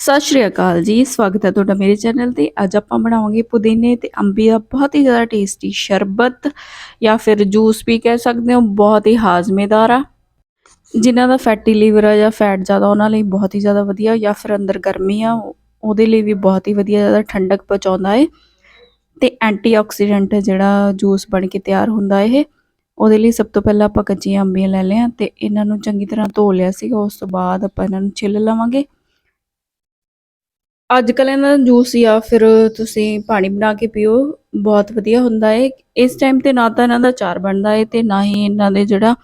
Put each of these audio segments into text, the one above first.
ਸਤਿ ਸ਼੍ਰੀ ਅਕਾਲ ਜੀ, ਸਵਾਗਤ ਹੈ ਤੁਹਾਡਾ ਮੇਰੇ ਚੈਨਲ ਤੇ। ਅੱਜ ਆਪਾਂ ਬਣਾਵਾਂਗੇ ਪੁਦੀਨੇ ਤੇ ਅੰਬੀ ਦਾ ਬਹੁਤ ਹੀ ਜ਼ਿਆਦਾ ਟੇਸਟੀ ਸ਼ਰਬਤ ਜਾਂ ਫਿਰ ਜੂਸ ਵੀ ਕਹਿ ਸਕਦੇ ਹੋ, ਬਹੁਤ ਹੀ ਹਾਜ਼ਮੇਦਾਰ ਆ। ਜਿਨ੍ਹਾਂ ਦਾ ਫੈਟੀ ਲੀਵਰ ਆ ਜਾਂ ਫੈਟ ਜ਼ਿਆਦਾ ਉਹਨਾਂ ਲਈ ਬਹੁਤ ਹੀ ਜ਼ਿਆਦਾ ਵਧੀਆ, ਜਾਂ ਫਿਰ ਅੰਦਰ ਗਰਮੀ ਆ, ਉਹਦੇ ਲਈ ਵੀ ਬਹੁਤ ਹੀ ਵਧੀਆ ਜ਼ਿਆਦਾ ਠੰਡਕ ਪਹੁੰਚਾਉਂਦਾ ਏ। ਤੇ ਐਂਟੀਆਕਸੀਡੈਂਟ ਜਿਹੜਾ ਜੂਸ ਬਣ ਕੇ ਤਿਆਰ ਹੁੰਦਾ ਇਹ, ਉਹਦੇ ਲਈ ਸਭ ਤੋਂ ਪਹਿਲਾਂ ਆਪਾਂ ਕੱਚੀਆਂ ਅੰਬੀਆਂ ਲੈ ਲਿਆ ਤੇ ਇਹਨਾਂ ਨੂੰ ਚੰਗੀ ਤਰ੍ਹਾਂ ਧੋ ਲਿਆ ਸੀਗਾ, ਉਸ ਤੋਂ ਬਾਅਦ ਆਪਾਂ ਇਹਨਾਂ ਨੂੰ ਛਿੱਲ ਲਵਾਂਗੇ। ਅੱਜ ਕੱਲ੍ਹ ਇਹਨਾਂ ਦਾ ਜੂਸ ਜਾਂ ਫਿਰ ਤੁਸੀਂ ਪਾਣੀ ਬਣਾ ਕੇ ਪੀਓ, ਬਹੁਤ ਵਧੀਆ ਹੁੰਦਾ ਹੈ ਇਸ ਟਾਈਮ ਤੇ ਨਾ ਤਾਂ ਇਹਨਾਂ ਦਾ ਚਾਰ ਬਣਦਾ ਹੈ ਤੇ ਨਾ ਹੀ ਇਹਨਾਂ ਦੇ ਜਿਹੜਾ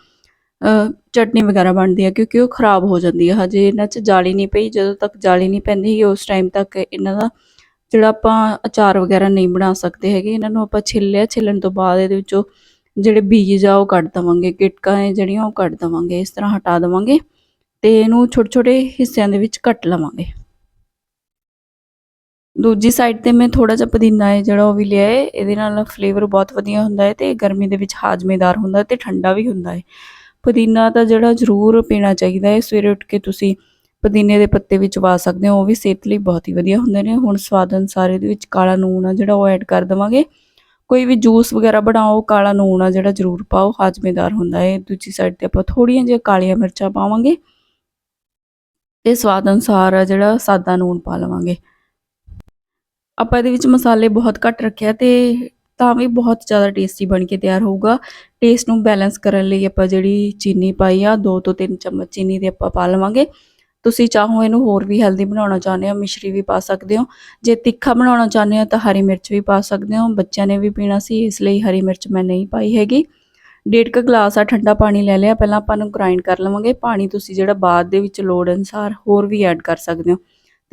ਚਟਨੀ ਵਗੈਰਾ ਬਣਦੀ ਹੈ ਕਿਉਂਕਿ ਉਹ ਖਰਾਬ ਹੋ ਜਾਂਦੀ ਹੈ ਹਜੇ ਇਹਨਾਂ 'ਚ ਜਾਲੀ ਨਹੀਂ ਪਈ, ਜਦੋਂ ਤੱਕ ਜਾਲੀ ਨਹੀਂ ਪੈਂਦੀ ਉਸ ਟਾਈਮ ਤੱਕ ਇਹਨਾਂ ਦਾ ਜਿਹੜਾ ਆਪਾਂ ਅਚਾਰ ਵਗੈਰਾ ਨਹੀਂ ਬਣਾ ਸਕਦੇ ਹੈਗੇ, ਇਹਨਾਂ ਨੂੰ ਆਪਾਂ ਛਿੱਲਿਆ, ਛਿੱਲਣ ਤੋਂ ਬਾਅਦ ਇਹਦੇ ਵਿੱਚੋਂ ਜਿਹੜੇ ਬੀਜ ਆ ਉਹ ਕੱਢ ਦਵਾਂਗੇ ਗਿਟਕਾਂ ਹੈ ਜਿਹੜੀਆਂ ਉਹ ਕੱਢ ਦਵਾਂਗੇ, ਇਸ ਤਰ੍ਹਾਂ ਹਟਾ ਦਵਾਂਗੇ ਤੇ ਇਹਨੂੰ ਛੋਟੇ ਛੋਟੇ ਹਿੱਸਿਆਂ ਦੇ ਵਿੱਚ ਕੱਟ ਲਵਾਂਗੇ। ਦੂਜੀ ਸਾਈਡ ਤੇ ਮੈਂ ਥੋੜਾ ਜਿਹਾ ਪੁਦੀਨਾ ਹੈ, ਜਿਹੜਾ ਉਹ ਵੀ ਲਿਆ ਹੈ, ਇਹਦੇ ਨਾਲ ਫਲੇਵਰ ਬਹੁਤ ਵਧੀਆ ਹੁੰਦਾ ਹੈ ਤੇ ਗਰਮੀ ਦੇ ਵਿੱਚ ਹਾਜ਼ਮੇਦਾਰ ਹੁੰਦਾ ਹੈ ਤੇ ਠੰਡਾ ਵੀ ਹੁੰਦਾ ਹੈ। ਪੁਦੀਨਾ ਤਾਂ ਜਿਹੜਾ ਜ਼ਰੂਰ ਪੀਣਾ ਚਾਹੀਦਾ ਹੈ, ਸਵੇਰੇ ਉੱਠ ਕੇ ਤੁਸੀਂ ਪੁਦੀਨੇ ਦੇ ਪੱਤੇ ਵਿੱਚ ਵਾ ਸਕਦੇ ਹੋ, ਉਹ ਵੀ ਸਿਹਤ ਲਈ ਬਹੁਤ ਹੀ ਵਧੀਆ ਹੁੰਦੇ ਨੇ। ਹੁਣ ਸਵਾਦ ਅਨੁਸਾਰ ਇਹਦੇ ਵਿੱਚ ਕਾਲਾ ਨੂਣ ਆ ਜਿਹੜਾ ਉਹ ਐਡ ਕਰ ਦਵਾਂਗੇ। ਕੋਈ ਵੀ ਜੂਸ ਵਗੈਰਾ ਬਣਾਓ, ਕਾਲਾ ਨੂਣ ਆ ਜਿਹੜਾ ਜ਼ਰੂਰ ਪਾਓ, ਹਾਜ਼ਮੇਦਾਰ ਹੁੰਦਾ ਹੈ। ਦੂਜੀ ਸਾਈਡ ਤੇ ਆਪਾਂ ਥੋੜੀਆਂ ਜਿਹੀਆਂ ਕਾਲੀਆਂ ਮਿਰਚਾਂ ਪਾਵਾਂਗੇ ਤੇ ਸਵਾਦ ਅਨੁਸਾਰ ਆ ਜਿਹੜਾ ਸਾਦਾ ਨੂਣ ਪਾ ਲਵਾਂਗੇ। ਆਪਾਂ ਇਹਦੇ ਵਿੱਚ ਮਸਾਲੇ ਬਹੁਤ ਘੱਟ ਰੱਖਿਆ ਤੇ ਤਾਂ ਵੀ ਬਹੁਤ ਜ਼ਿਆਦਾ ਟੇਸਟੀ ਬਣ ਕੇ ਤਿਆਰ ਹੋਊਗਾ। ਟੇਸਟ ਨੂੰ ਬੈਲੈਂਸ ਕਰਨ ਲਈ ਆਪਾਂ ਜਿਹੜੀ ਚੀਨੀ ਪਾਈ ਆ 2 ਤੋਂ 3 ਚਮਚ ਚੀਨੀ ਦੇ ਆਪਾਂ ਪਾ ਲਵਾਂਗੇ। ਤੁਸੀਂ ਚਾਹੋ ਇਹਨੂੰ ਹੋਰ ਵੀ ਹੈਲਦੀ ਬਣਾਉਣਾ ਚਾਹੁੰਦੇ ਹੋ, ਮਿਸ਼ਰੀ ਵੀ ਪਾ ਸਕਦੇ ਹੋ। ਜੇ ਤਿੱਖਾ ਬਣਾਉਣਾ ਚਾਹੁੰਦੇ ਹੋ ਤਾਂ ਹਰੀ ਮਿਰਚ ਵੀ ਪਾ ਸਕਦੇ ਹੋ। ਬੱਚਿਆਂ ਨੇ ਵੀ ਪੀਣਾ ਸੀ, ਇਸ ਲਈ ਹਰੀ ਮਿਰਚ ਮੈਂ ਨਹੀਂ ਪਾਈ ਹੈਗੀ। ਡੇਢ ਕ ਗਲਾਸ ਆ ਠੰਡਾ ਪਾਣੀ ਲੈ ਲਿਆ। ਪਹਿਲਾਂ ਆਪਾਂ ਨੂੰ ਗ੍ਰਾਈਂਡ ਕਰ ਲਵਾਂਗੇ। ਪਾਣੀ ਤੁਸੀਂ ਜਿਹੜਾ ਬਾਅਦ ਦੇ ਵਿੱਚ ਲੋੜ ਅਨਸਾਰ ਹੋਰ ਵੀ ਐਡ ਕਰ ਸਕਦੇ ਹੋ।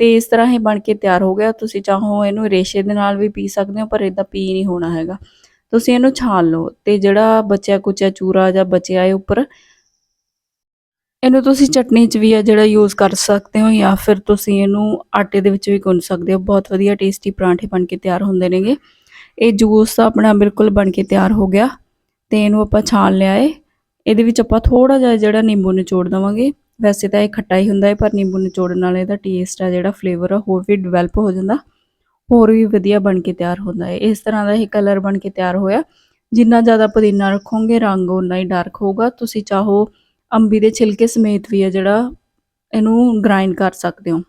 ਤੇ ਇਸ ਤਰ੍ਹਾਂ ਇਹ ਬਣ ਕੇ ਤਿਆਰ ਹੋ ਗਿਆ। ਤੁਸੀਂ ਚਾਹੋ ਇਹਨੂੰ ਰੇਸ਼ੇ ਦੇ ਨਾਲ ਵੀ ਪੀ ਸਕਦੇ ਹੋ, ਪਰ ਇਹਦਾ ਪੀ ਨਹੀਂ ਹੋਣਾ ਹੈਗਾ। ਤੁਸੀਂ ਇਹਨੂੰ ਛਾਣ ਲਓ ਤੇ ਜਿਹੜਾ ਬਚਿਆ ਕੁਚਿਆ ਚੂਰਾ ਜਾਂ ਬਚਿਆ ਹੈ ਉੱਪਰ, ਇਹਨੂੰ ਤੁਸੀਂ ਚਟਨੀ 'ਚ ਵੀ ਆ ਜਿਹੜਾ ਯੂਜ਼ ਕਰ ਸਕਦੇ ਹੋ ਜਾਂ ਫਿਰ ਤੁਸੀਂ ਇਹਨੂੰ ਆਟੇ ਦੇ ਵਿੱਚ ਵੀ ਗੁੰਨ ਸਕਦੇ ਹੋ। ਬਹੁਤ ਵਧੀਆ ਟੇਸਟੀ ਪਰਾਂਠੇ ਬਣ ਕੇ ਤਿਆਰ ਹੁੰਦੇ ਨੇਗੇ। ਇਹ ਜੂਸ ਆਪਣਾ ਬਿਲਕੁਲ ਬਣ ਕੇ ਤਿਆਰ ਹੋ ਗਿਆ ਤੇ ਇਹਨੂੰ ਆਪਾਂ ਛਾਣ ਲਿਆ ਏ। ਇਹਦੇ ਵਿੱਚ ਆਪਾਂ ਥੋੜਾ ਜਿਹਾ ਜਿਹੜਾ ਨਿੰਬੂ ਨਿਚੋੜ ਦਵਾਂਗੇ। ਵੈਸੇ ਤਾਂ ਇਹ ਖੱਟਾ ਹੀ ਹੁੰਦਾ ਹੈ, ਪਰ ਨਿੰਬੂ ਨਿਚੋੜਨ ਨਾਲ ਇਹਦਾ ਟੇਸਟ ਆ ਜਿਹੜਾ ਫਲੇਵਰ ਆ, ਹੋਰ ਵੀ ਡਿਵੈਲਪ ਹੋ ਜਾਂਦਾ, ਹੋਰ ਵੀ ਵਧੀਆ ਬਣ ਕੇ ਤਿਆਰ ਹੁੰਦਾ ਹੈ। ਇਸ ਤਰ੍ਹਾਂ ਦਾ ਇਹ ਕਲਰ ਬਣ ਕੇ ਤਿਆਰ ਹੋਇਆ। ਜਿੰਨਾ ਜ਼ਿਆਦਾ ਪੁਦੀਨਾ ਰੱਖੋਗੇ, ਰੰਗ ਉਨਾ ਹੀ ਡਾਰਕ ਹੋਊਗਾ। ਤੁਸੀਂ ਚਾਹੋ ਅੰਬੀ ਦੇ ਛਿਲਕੇ ਸਮੇਤ ਵੀ ਆ ਜਿਹੜਾ ਇਹਨੂੰ ਗ੍ਰਾਈਂਡ ਕਰ ਸਕਦੇ ਹੋ।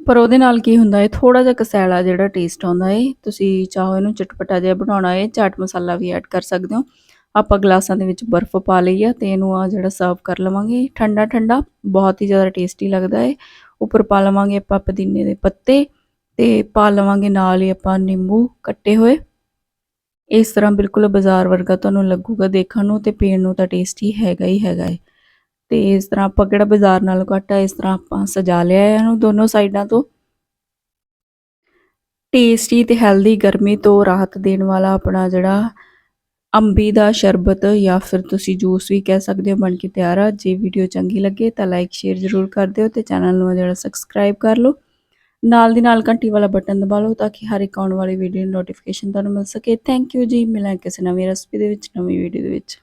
ਪਰ ਉਹਦੇ ਨਾਲ ਕੀ ਹੁੰਦਾ ਹੈ ਥੋੜਾ ਜਿਹਾ ਕਸੈਲਾ ਜਿਹੜਾ ਟੇਸਟ ਆਉਂਦਾ ਹੈ, ਤੁਸੀਂ ਚਾਹੋ ਇਹਨੂੰ ਚਟਪਟਾ ਜਿਹਾ ਬਣਾਉਣਾ ਹੈ, ਚਾਟ ਮਸਾਲਾ ਵੀ ਐਡ ਕਰ ਸਕਦੇ ਹੋ। ਆਪਾਂ ਗਲਾਸਾਂ ਦੇ ਵਿੱਚ ਬਰਫ਼ ਪਾ ਲਈ ਆ ਤੇ ਇਹਨੂੰ ਆ ਜਿਹੜਾ ਸਰਵ ਕਰ ਲਵਾਂਗੇ। ਠੰਡਾ ਠੰਡਾ, ਬਹੁਤ ਹੀ ਜ਼ਿਆਦਾ ਟੇਸਟੀ ਲੱਗਦਾ ਹੈ ਉੱਪਰ ਪਾ ਲਵਾਂਗੇ ਆਪਾਂ ਪੁਦੀਨੇ ਦੇ ਪੱਤੇ ਤੇ ਪਾ ਲਵਾਂਗੇ ਨਾਲ ਹੀ ਆਪਾਂ ਨਿੰਬੂ ਕੱਟੇ ਹੋਏ। ਇਸ ਤਰ੍ਹਾਂ ਬਿਲਕੁਲ ਬਾਜ਼ਾਰ ਵਰਗਾ ਤੁਹਾਨੂੰ ਲੱਗੂਗਾ ਦੇਖਣ ਨੂੰ ਤੇ ਪੀਣ ਨੂੰ ਤਾਂ ਟੇਸਟੀ ਹੈਗਾ ਹੀ ਹੈਗਾ ਹੈ ਤੇ ਇਸ ਤਰ੍ਹਾਂ ਆਪਾਂ ਕਿਹੜਾ ਬਾਜ਼ਾਰ ਨਾਲ ਘੱਟ ਇਸ ਤਰ੍ਹਾਂ ਆਪਾਂ ਸਜਾ ਲਿਆ ਹੈ ਇਹਨੂੰ ਦੋਨੋਂ ਸਾਈਡਾਂ ਤੋਂ। ਟੇਸਟੀ ਤੇ ਹੈਲਦੀ ਗਰਮੀ ਤੋਂ ਰਾਹਤ ਦੇਣ ਵਾਲਾ ਆਪਣਾ ਜਿਹੜਾ ਅੰਬੀ ਦਾ ਸ਼ਰਬਤ ਜਾਂ ਫਿਰ ਤੁਸੀਂ ਜੂਸ ਵੀ ਕਹਿ ਸਕਦੇ ਹੋ ਬਣ ਕੇ ਤਿਆਰ ਆ। ਜੇ ਵੀਡੀਓ ਚੰਗੀ ਲੱਗੇ ਤਾਂ ਲਾਈਕ ਸ਼ੇਅਰ ਜ਼ਰੂਰ ਕਰ ਦਿਓ ਤੇ ਚੈਨਲ ਨੂੰ ਜਿਹੜਾ ਸਬਸਕ੍ਰਾਈਬ ਕਰ ਲਓ। ਨਾਲ ਦੀ ਨਾਲ ਘੰਟੀ ਵਾਲਾ ਬਟਨ ਦਬਾ ਲਓ ਤਾਂ ਕਿ ਹਰ ਇੱਕ ਆਉਣ ਵਾਲੀ ਵੀਡੀਓ ਦੀ ਨੋਟੀਫਿਕੇਸ਼ਨ ਤੁਹਾਨੂੰ ਮਿਲ ਸਕੇ। ਥੈਂਕ ਯੂ ਜੀ। ਮਿਲਾਂ ਕਿਸੇ ਨਵੀਂ ਰੈਸਪੀ ਦੇ ਵਿੱਚ, ਨਵੀਂ ਵੀਡੀਓ ਦੇ ਵਿੱਚ।